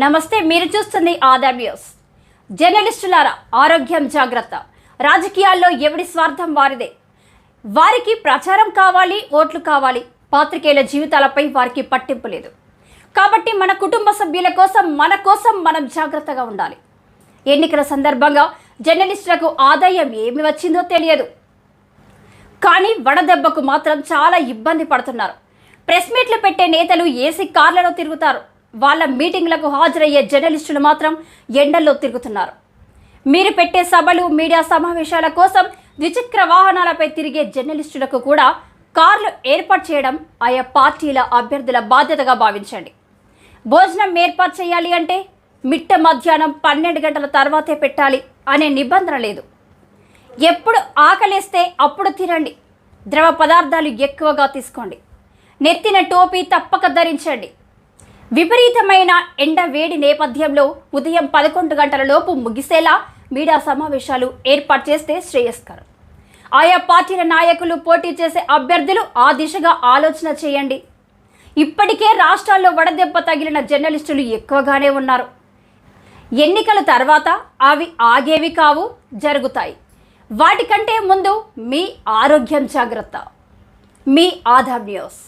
నమస్తే మీరు చూస్తుంది ఆధార్ న్యూస్. జర్నలిస్టులారా ఆరోగ్యం జాగ్రత్త. రాజకీయాల్లో ఎవడి స్వార్థం వారిదే? వారికి ప్రచారం కావాలి ఓట్లు కావాలి. పాత్రికేయుల జీవితాలపై వారికి పట్టింపు లేదు. కాబట్టి మన కుటుంబ సభ్యుల కోసం మన కోసం మనం జాగ్రత్తగా ఉండాలి. ఎన్నికల సందర్భంగా జర్నలిస్టులకు ఆదాయం ఏమి వచ్చిందో తెలియదు. కానీ వడదెబ్బకు మాత్రం చాలా ఇబ్బంది పడుతున్నారు. ప్రెస్ మీట్లు పెట్టే నేతలు ఏసీ కార్లలో తిరుగుతారు. వాళ్ళ మీటింగ్లకు హాజరయ్యే జర్నలిస్టులు మాత్రం ఎండల్లో తిరుగుతున్నారు. మీరు పెట్టే సభలు మీడియా సమావేశాల కోసం ద్విచక్ర వాహనాలపై తిరిగే జర్నలిస్టులకు కూడా కార్లు ఏర్పాటు చేయడం ఆయా పార్టీల అభ్యర్థుల బాధ్యతగా భావించండి. భోజనం ఏర్పాటు చేయాలి అంటే మిట్ట మధ్యాహ్నం పన్నెండు గంటల తర్వాతే పెట్టాలి అనే నిబంధన లేదు. ఎప్పుడు ఆకలేస్తే అప్పుడు తినండి. ద్రవ పదార్థాలు ఎక్కువగా తీసుకోండి. నెత్తిన టోపీ తప్పక ధరించండి. విపరీతమైన ఎండ వేడి నేపథ్యంలో ఉదయం పదకొండు గంటల లోపు ముగిసేలా మీడియా సమావేశాలు ఏర్పాటు చేస్తే శ్రేయస్కరం. ఆయా పార్టీల నాయకులు పోటీ చేసే అభ్యర్థులు ఆ దిశగా ఆలోచన చేయండి. ఇప్పటికే రాష్ట్రాల్లో వడదెబ్బ తగిలిన జర్నలిస్టులు ఎక్కువగానే ఉన్నారు. ఎన్నికల తర్వాత అవి ఆగేవి కావు జరుగుతాయి. వాటికంటే ముందు మీ ఆరోగ్యం జాగ్రత్త. మీ ఆధార్ న్యూస్.